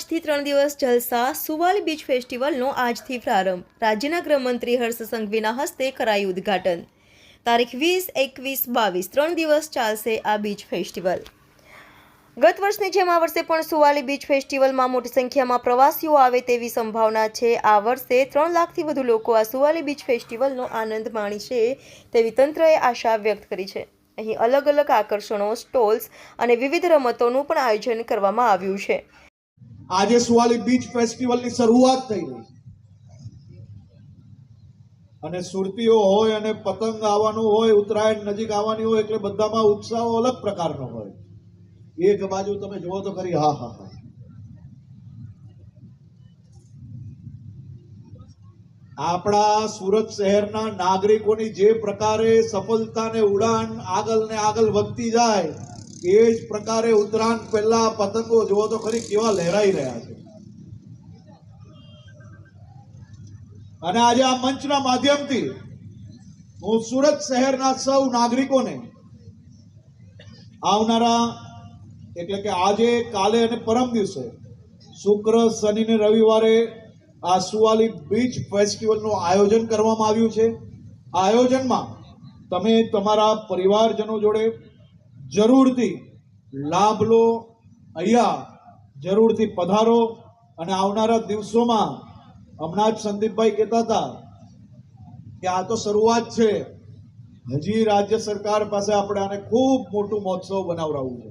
આજથી ત્રણ દિવસ જલસા સુવાલી બીચ ફેસ્ટિવલનો આજથી પ્રારંભ. રાજ્યના ગૃહમંત્રી હર્ષ સંઘવીના હસ્તે કરાયું ઉદ્ઘાટન. તારીખ વીસ, એકવીસ, બાવીસ, ત્રણ દિવસ ચાલશે આ બીચ ફેસ્ટિવલ. ગત વર્ષની જેમ આ વર્ષે પણ સુવાલી બીચ ફેસ્ટિવલમાં મોટી સંખ્યામાં પ્રવાસીઓ આવે તેવી સંભાવના છે. આ વર્ષે ત્રણ લાખથી વધુ લોકો આ સુવાલી બીચ ફેસ્ટિવલનો આનંદ માણશે તેવી તંત્રએ આશા વ્યક્ત કરી છે. અહીં અલગ અલગ આકર્ષણો, સ્ટોલ્સ અને વિવિધ રમતોનું પણ આયોજન કરવામાં આવ્યું છે. આજે સુવાલી બીચ ફેસ્ટિવલની શરૂઆત થઈ રહી અને સુરતીઓ હોય અને પતંગ આવવાનું હોય, ઉત્તરાયણ નજીક આવવાની હોય, એટલે બધામાં ઉત્સાહો અલગ પ્રકારનો હોય. એક બાજુ તમે જુઓ તો ખરી, હા હા હા. આપણા સુરત શહેરના નાગરિકોની જે પ્રકારે સફળતાને ઉડાન આગળ ને આગળ વધતી જાય એ જ પ્રકારે ઉત્તરાયણ પહેલા પતંગો જુઓ તો ખરી કેવા લહેરાઈ રહ્યા છે. અને આજે આ મંચના માધ્યમથી હું સુરત શહેરના સૌ નાગરિકોને આવનારા એટલે કે આજે, કાલે અને પરમ દિવસે શુક્ર, શનિ ને રવિવારે આ સુવાલી બીચ ફેસ્ટિવલનું આયોજન કરવામાં આવ્યું છે. આ આયોજનમાં તમે તમારા પરિવારજનો જોડે જરૂરથી લાભ લો, અહીંયા જરૂરથી પધારો અને આવનારા દિવસોમાં હમણાં જ સંદીપભાઈ કહેતા હતા કે આ તો શરૂઆત છે. હજી રાજ્ય સરકાર પાસે આપણે આને ખૂબ મોટું મહોત્સવ બનાવડાવવું છે.